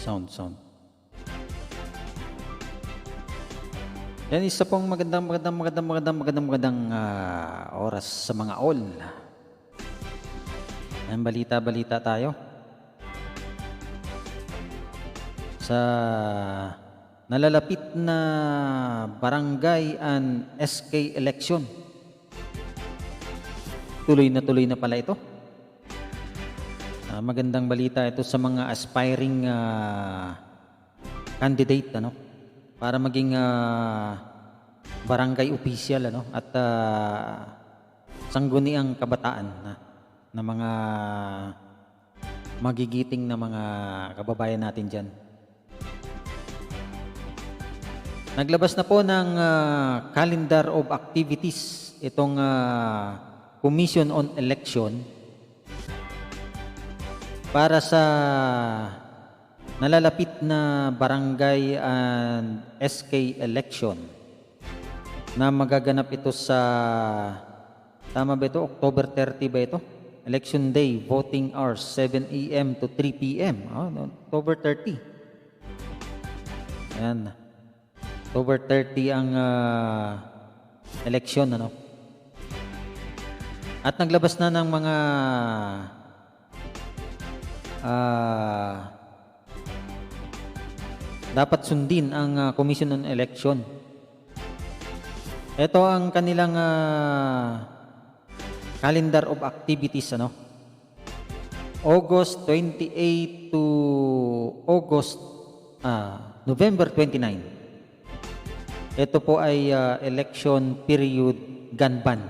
Sound, sound. Yan, isa pong magandang, magandang, magandang, magandang, magandang, magandang ah, oras sa mga all. Yan, balita-balita tayo. Sa nalalapit na barangay and SK election. Tuloy na tuloy na pala ito. Magandang balita ito sa mga aspiring ah, candidate ano? Para maging ah, barangay official ano? At ah, sangguniang kabataan na, na mga magigiting na mga kababayan natin diyan. Naglabas na po ng ah, calendar of activities itong ah, Commission on Election para sa nalalapit na barangay and SK election na magaganap ito sa tama ba ito? October 30 ba ito? Election day voting hours 7 AM to 3 PM oh, October 30 Ayan. October 30 ang ah, election ano? At naglabas na ng mga ah, dapat sundin ang ah, Commission on Election. Ito ang kanilang ah, calendar of activities ano. August 28 to August ah, November 29. Ito po ay ah, election period gun ban.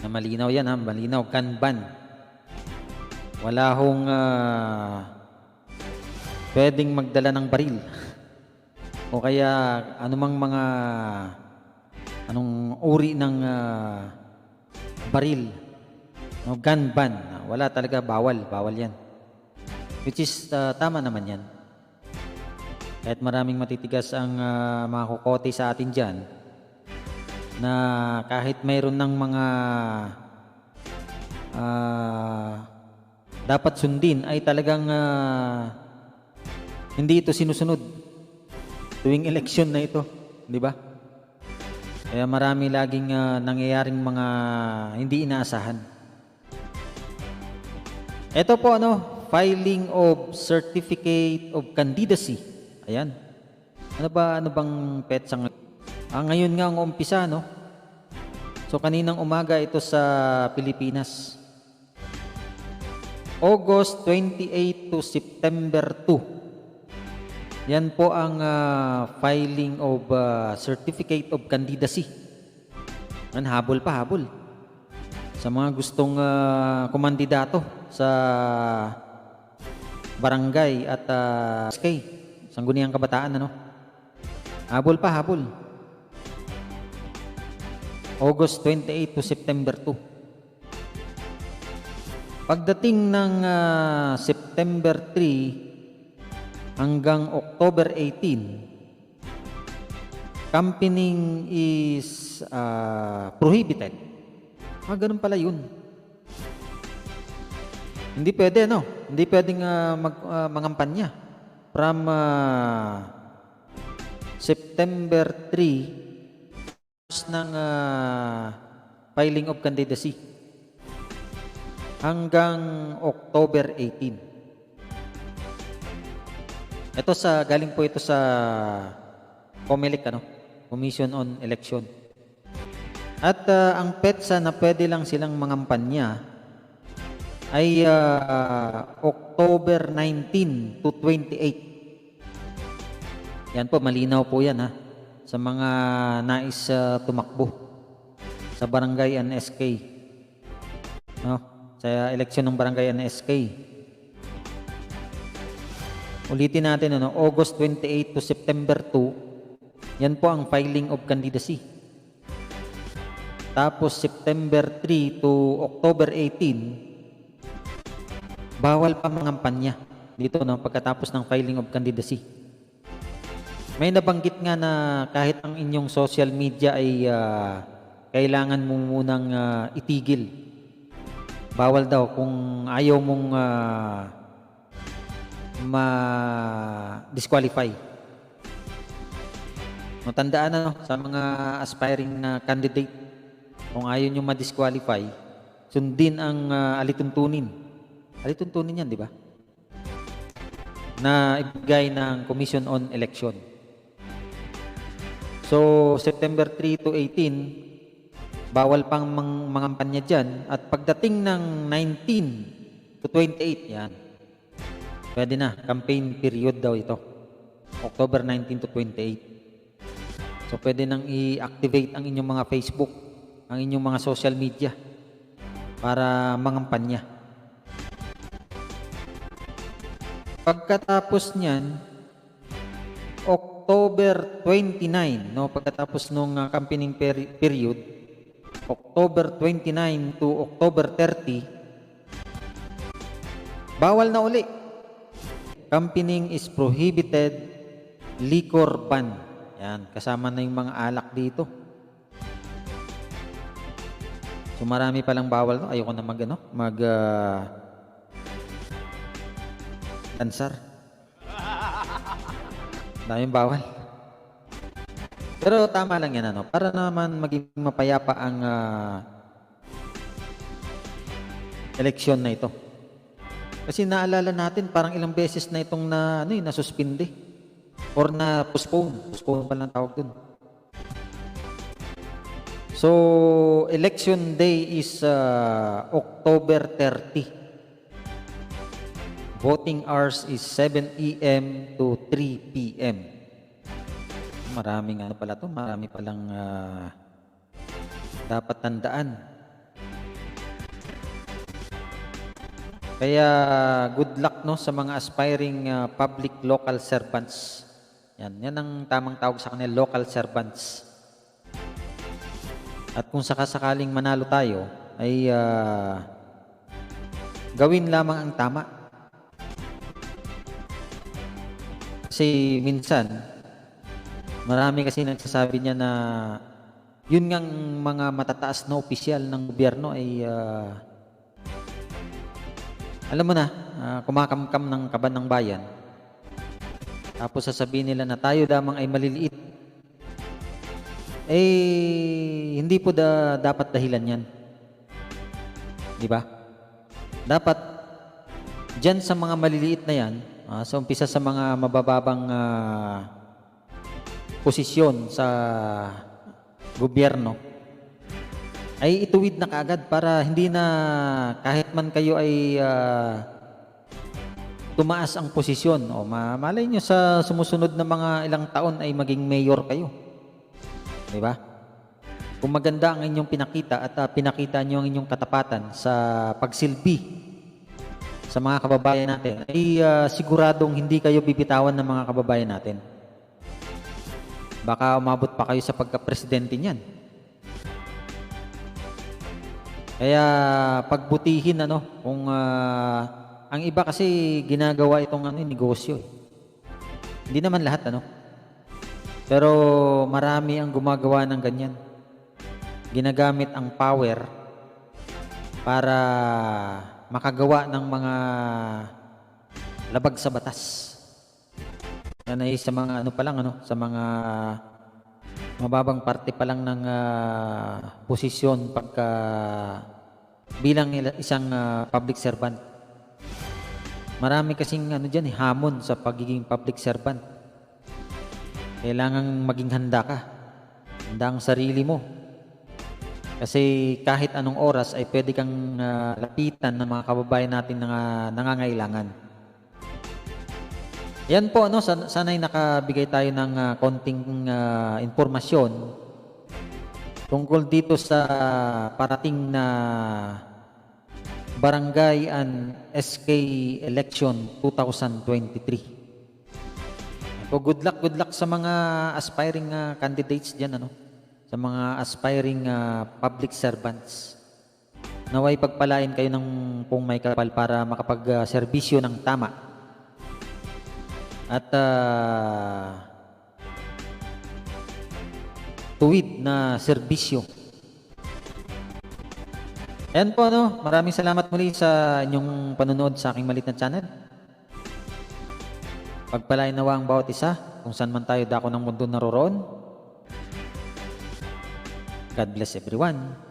Na malinaw yan ha, malinaw gun. Wala hong ah, pwedeng magdala ng baril. o kaya anumang mga anong uri ng ah, baril. No, gun ban. Wala talaga, bawal. Bawal yan. Which is ah, tama naman yan. Kahit maraming matitigas ang ah, mga kokote sa atin dyan, na kahit mayroon ng mga ah, dapat sundin ay talagang ah, hindi ito sinusunod tuwing eleksyon na ito, di ba? Kaya marami laging ah, nangyayaring mga hindi inaasahan. Ito po ano, filing of certificate of candidacy. Ayan. Ano ba ano bang petsa ng Ah, ngayon nga ang umpisa, no? So kaninang umaga ito sa Pilipinas. August 28 to September 2. Yan po ang ah, filing of ah, certificate of candidacy. Yan, habol pa, habol. Sa mga gustong ah, kumandidato sa barangay at uh, SK, Sangguniang Kabataan, ano? Habol pa, habol. August 28 to September 2. Pagdating ng ah, September 3 hanggang October 18, campaigning is ah, prohibited. Ah, ganun pala yun. Hindi pwede, no? Hindi pwedeng ah, mag, ah, mangampanya. From ah, September 3 ng ah, filing of candidacy hanggang October 18. Ito sa galing po ito sa COMELEC ano, Commission on Election. At ah, ang petsa na pwede lang silang mangampanya ay ah, October 19 to 28. Yan po, malinaw po yan ha. Sa mga nais ah, tumakbo sa barangay and SK. No? Sa eleksyon ng barangay and SK. Ulitin natin, ano, August 28 to September 2, yan po ang filing of candidacy. Tapos September 3 to October 18, bawal pa mangampanya dito no, pagkatapos ng filing of candidacy. May nabanggit nga na kahit ang inyong social media ay ah, kailangan mo munang ah, itigil. Bawal daw kung ayaw mong ah, ma-disqualify. No, tandaan na no, sa mga aspiring na candidate, kung ayaw nyo ma-disqualify, sundin ang ah, alituntunin. Alituntunin yan, di ba? Na ibigay ng Commission on Election. So, September 3 to 18, bawal pang mang, mangampanya dyan. At pagdating ng 19 to 28, yan. Pwede na. Campaign period daw ito. October 19 to 28. So, pwede nang i-activate ang inyong mga Facebook, ang inyong mga social media para mangampanya. Pagkatapos niyan, October 29, no, pagkatapos nung uh, campaigning peri- period, October 29 to October 30, bawal na uli. Campaigning is prohibited, liquor ban. Yan, kasama na yung mga alak dito. So marami palang bawal no. Ayoko na mag ano, mag ah, dansar. Daming bawal. Pero tama lang yan ano, para naman maging mapayapa ang ah, eleksyon na ito. Kasi naalala natin parang ilang beses na itong na ano, eh, nasuspinde or na postpone. Postpone pa lang tawag dun. So, election day is uh, October 30. Voting hours is 7 a.m. to 3 p.m. Maraming ano pala to, marami palang uh, dapat tandaan. Kaya good luck no sa mga aspiring uh, public local servants. Yan, yan ang tamang tawag sa kanila, local servants. At kung sakasakaling manalo tayo, ay ah, gawin lamang ang tama. Kasi minsan, marami kasi nagsasabi niya na yun ngang mga matataas na opisyal ng gobyerno ay ah, alam mo na, ah, kumakamkam ng kaban ng bayan. Tapos sasabihin nila na tayo lamang ay maliliit eh hindi po da, dapat dahilan yan. Di ba? Dapat diyan sa mga maliliit na yan, ah, sa umpisa sa mga mabababang ah, posisyon sa gobyerno, ay ituwid na kaagad para hindi na kahit man kayo ay ah, tumaas ang posisyon o ma- malay nyo sa sumusunod na mga ilang taon ay maging mayor kayo. Di ba? Kung maganda ang inyong pinakita at ah, pinakita nyo ang inyong katapatan sa pagsilbi sa mga kababayan natin, ay ah, siguradong hindi kayo bibitawan ng mga kababayan natin. Baka umabot pa kayo sa pagka-presidente niyan. Kaya pagbutihin ano, kung ah, ang iba kasi ginagawa itong ano, negosyo. Eh. Hindi naman lahat ano. Pero marami ang gumagawa ng ganyan. Ginagamit ang power para makagawa ng mga labag sa batas. Yan ay sa mga ano pa lang ano, sa mga mababang parte pa lang ng ah, posisyon pagka bilang ila- isang ah, public servant. Marami kasing ano diyan, hamon sa pagiging public servant. Kailangan maging handa ka. Handa ang sarili mo. Kasi kahit anong oras ay pwede kang ah, lapitan ng mga kababayan natin na nangangailangan. Yan po, no, san- sana'y nakabigay tayo ng ah, konting ah, impormasyon tungkol dito sa parating na Barangay and SK Election 2023. So good luck, good luck sa mga aspiring ah, candidates diyan ano. Sa mga aspiring ah, public servants. Naway pagpalain kayo ng kung may kapal para makapag-serbisyo ng tama. At ah, tuwid na serbisyo. Ayan po, no? Maraming salamat muli sa inyong panonood sa aking malit na channel. Pagpalain nawa ang bawat isa kung saan man tayo dako ng mundo naroroon. God bless everyone.